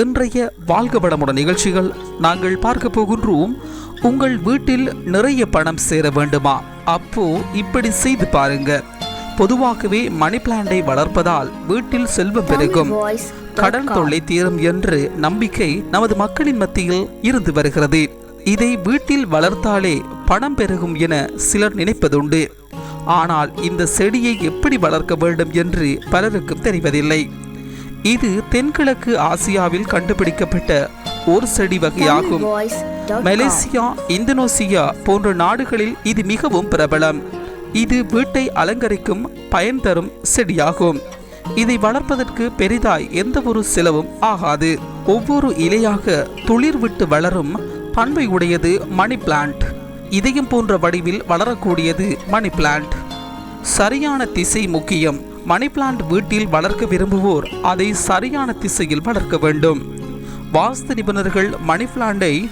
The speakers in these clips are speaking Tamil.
இன்றைய வாழ்க வளமுடன் நிகழ்ச்சிகள் நாங்கள் பார்க்க போகின்றோம். உங்கள் வீட்டில் நிறைய பணம் சேர வேண்டுமா? அப்போ இப்படி செய்து பாருங்க. பொதுவாகவே மணி பிளான்டை வளர்ப்பதால் வீட்டில் செல்வம் பெருகும். கடன் தொல்லை தீரும் என்று நம்பிக்கை நமது மக்களின் மத்தியில் இருந்து வருகிறது. இதை வீட்டில் வளர்த்தாலே பணம் பெருகும் என சிலர் நினைப்பதுண்டு. ஆனால் இந்த செடியை எப்படி வளர்க்க வேண்டும் என்று பலருக்கும் தெரிவதில்லை. இது தென்கிழக்கு ஆசியாவில் கண்டுபிடிக்கப்பட்ட ஒரு செடி வகையாகும். மலேசியா இந்தோனேசியா போன்ற நாடுகளில் இது மிகவும் பிரபலம். இது வீட்டை அலங்கரிக்கும் பயன் தரும் செடியாகும். இதை வளர்ப்பதற்கு பெரிதாய் எந்த ஒரு செலவும் ஆகாது. ஒவ்வொரு இலையாக துளிர் விட்டு வளரும் பண்பை உடையது மணி பிளான்ட். இதயம் போன்ற வடிவில் வளரக்கூடியது மணி பிளான்ட். சரியான திசை முக்கியம். மணி பிளான்ட் வீட்டில் வளர்க்க விரும்புவோர் அதை சரியான திசையில் வளர்க்க வேண்டும். வாஸ்து நிபுணர்கள் மணி பிளான்டை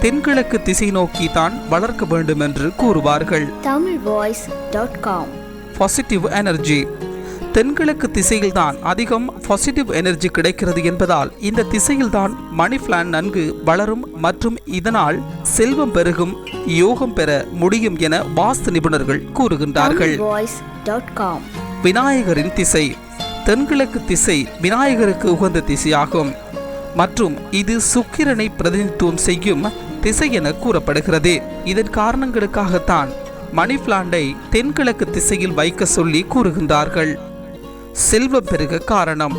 தென்கிழக்கு திசை நோக்கி தான் வளர்க்க வேண்டும் என்று கூறுவார்கள் பாசிட்டிவ் எனர்ஜி. தென்கிழக்கு திசையில்தான் அதிகம் பாசிட்டிவ் எனர்ஜி கிடைக்கிறது என்பதால் இந்த திசையில்தான் மணி பிளான் நன்கு வளரும் மற்றும் இதனால் செல்வம் பெருகும் யோகம் பெற முடியும் என வாஸ்து நிபுணர்கள் கூறுகின்றார்கள். விநாயகரின் திசை. தென்கிழக்கு திசை விநாயகருக்கு உகந்த திசையாகும். மற்றும் இது சுக்கிரனை பிரதிநிதித்துவம் செய்யும் திசை என கூறப்படுகிறது. இதன் காரணங்களுக்காகத்தான் மணி பிளாண்டை தென்கிழக்கு திசையில் வைக்க சொல்லி கூறுகின்றார்கள். செல்வம் பெருக காரணம்.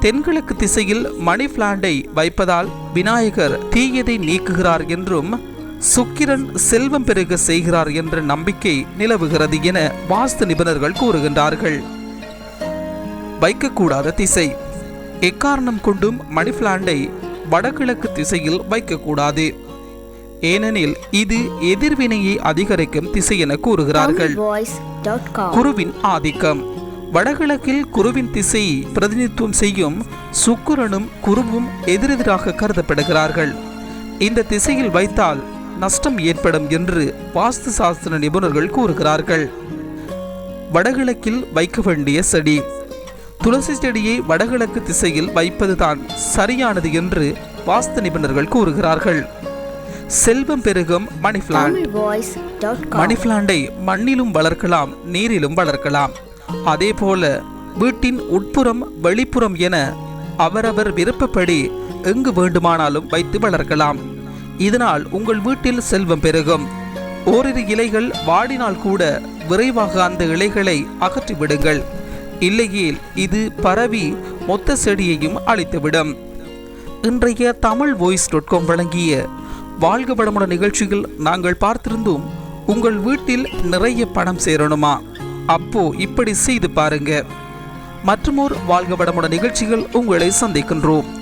தென்கிழக்கு திசையில் மணி பிளாண்டை வைப்பதால் விநாயகர் தீயதை நீக்குகிறார் என்றும் சுக்கிரன் செல்வம் பெருக செய்கிறார் என்ற நம்பிக்கை நிலவுகிறது என வாஸ்து நிபுணர்கள் கூறுகின்றார்கள். வைக்கக்கூடாத திசை. எக்காரணம் கொண்டும் மணி பிளான்டை வடகிழக்கு திசையில் வைக்கக்கூடாது. ஏனெனில் இது எதிர்வினையை அதிகரிக்கும் திசை என கூறுகிறார்கள். குருவின் ஆதிக்கம். வடகிழக்கில் குருவின் திசையை பிரதிநிதித்துவம் செய்யும் சுக்கிரனும் குருவும் எதிரெதிராக கருதப்படுகிறார்கள். இந்த திசையில் வைத்தால் நஷ்டம் ஏற்படும் என்று வாஸ்து சாஸ்திர நிபுணர்கள் கூறுகிறார்கள். வடகிழக்கில் வைக்க வேண்டிய செடி. துளசி செடியை வடகிழக்கு திசையில் வைப்பதுதான் சரியானது என்று வாஸ்து நிபுணர்கள் கூறுகிறார்கள். செல்வம் பெருகும் மணி பிளான்ட் மணி பிளான்டை மண்ணிலும் வளர்க்கலாம் நீரிலும் வளர்க்கலாம். அதே போல வீட்டின் உட்புறம் வெளிப்புறம் என அவரவர் விருப்பப்படி எங்கு வேண்டுமானாலும் வைத்து வளர்க்கலாம். இதனால் உங்கள் வீட்டில் செல்வம் பெருகும். ஓரிரு இலைகள் வாடினால் கூட விரைவாக அந்த இலைகளை அகற்றி விடுங்கள் இல்லையேல் இது பரவி மொத்த செடியையும் அழித்துவிடும். இன்றைய தமிழ் வாய்ஸ் டாட் காம் வழங்கிய வாழ்க வளமுடன் நிகழ்ச்சியில் நாங்கள் பார்த்திருந்தோம் உங்கள் வீட்டில் நிறைய பணம் சேரணுமா? அப்போ இப்படி செய்து பாருங்க. மற்றுமோர் வாழ்க வளமுடன் நிகழ்ச்சிகள் உங்களை சந்திக்கின்றோம்.